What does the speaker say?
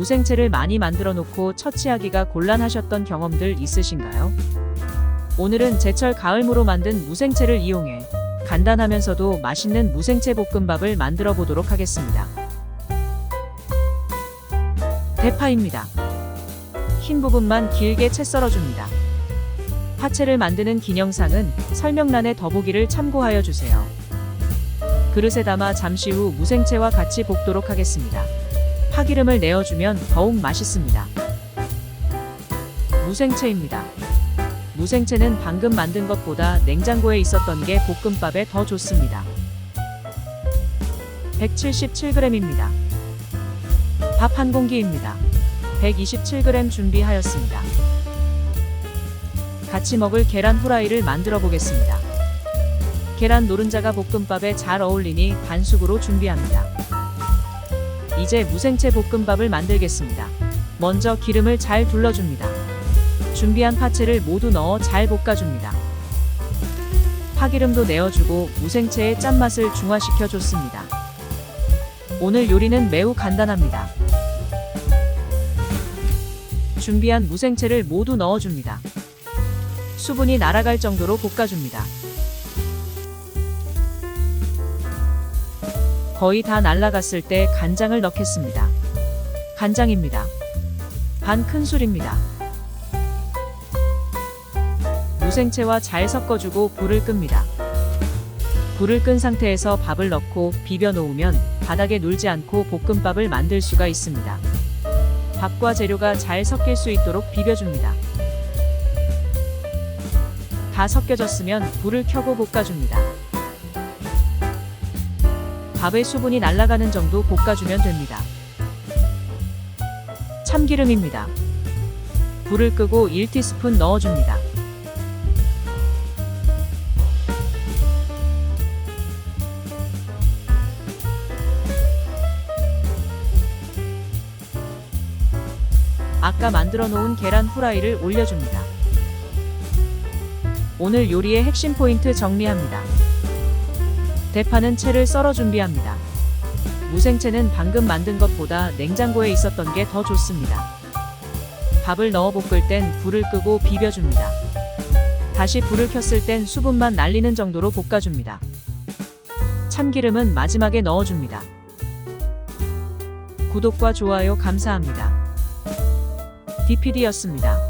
무생채를 많이 만들어 놓고 처치하기가 곤란하셨던 경험들 있으신가요? 오늘은 제철 가을무로 만든 무생채를 이용해 간단하면서도 맛있는 무생채 볶음밥을 만들어 보도록 하겠습니다. 대파입니다. 흰 부분만 길게 채 썰어줍니다. 파채를 만드는 기념상은 설명란의 더보기를 참고하여 주세요. 그릇에 담아 잠시 후 무생채와 같이 볶도록 하겠습니다. 파기름을 내어주면 더욱 맛있습니다. 무생채입니다. 무생채는 방금 만든 것보다 냉장고에 있었던 게 볶음밥에 더 좋습니다. 177g입니다. 밥 한 공기입니다. 127g 준비하였습니다. 같이 먹을 계란 후라이를 만들어 보겠습니다. 계란 노른자가 볶음밥에 잘 어울리니 반숙으로 준비합니다. 이제 무생채 볶음밥을 만들겠습니다. 먼저 기름을 잘 둘러줍니다. 준비한 파채를 모두 넣어 잘 볶아줍니다. 파기름도 내어주고 무생채의 짠맛을 중화시켜 줬습니다. 오늘 요리는 매우 간단합니다. 준비한 무생채를 모두 넣어줍니다. 수분이 날아갈 정도로 볶아줍니다. 거의 다 날아갔을 때 간장을 넣겠습니다. 간장입니다. 반 큰술입니다. 무생채와 잘 섞어주고 불을 끕니다. 불을 끈 상태에서 밥을 넣고 비벼 놓으면 바닥에 놀지 않고 볶음밥을 만들 수가 있습니다. 밥과 재료가 잘 섞일 수 있도록 비벼줍니다. 다 섞여졌으면 불을 켜고 볶아줍니다. 밥의 수분이 날아가는 정도 볶아주면 됩니다. 참기름입니다. 불을 끄고 1티스푼 넣어줍니다. 아까 만들어 놓은 계란 후라이를 올려줍니다. 오늘 요리의 핵심 포인트 정리합니다. 대파는 채를 썰어 준비합니다. 무생채는 방금 만든 것보다 냉장고에 있었던 게 더 좋습니다. 밥을 넣어 볶을 땐 불을 끄고 비벼줍니다. 다시 불을 켰을 땐 수분만 날리는 정도로 볶아줍니다. 참기름은 마지막에 넣어줍니다. 구독과 좋아요 감사합니다. DPD였습니다.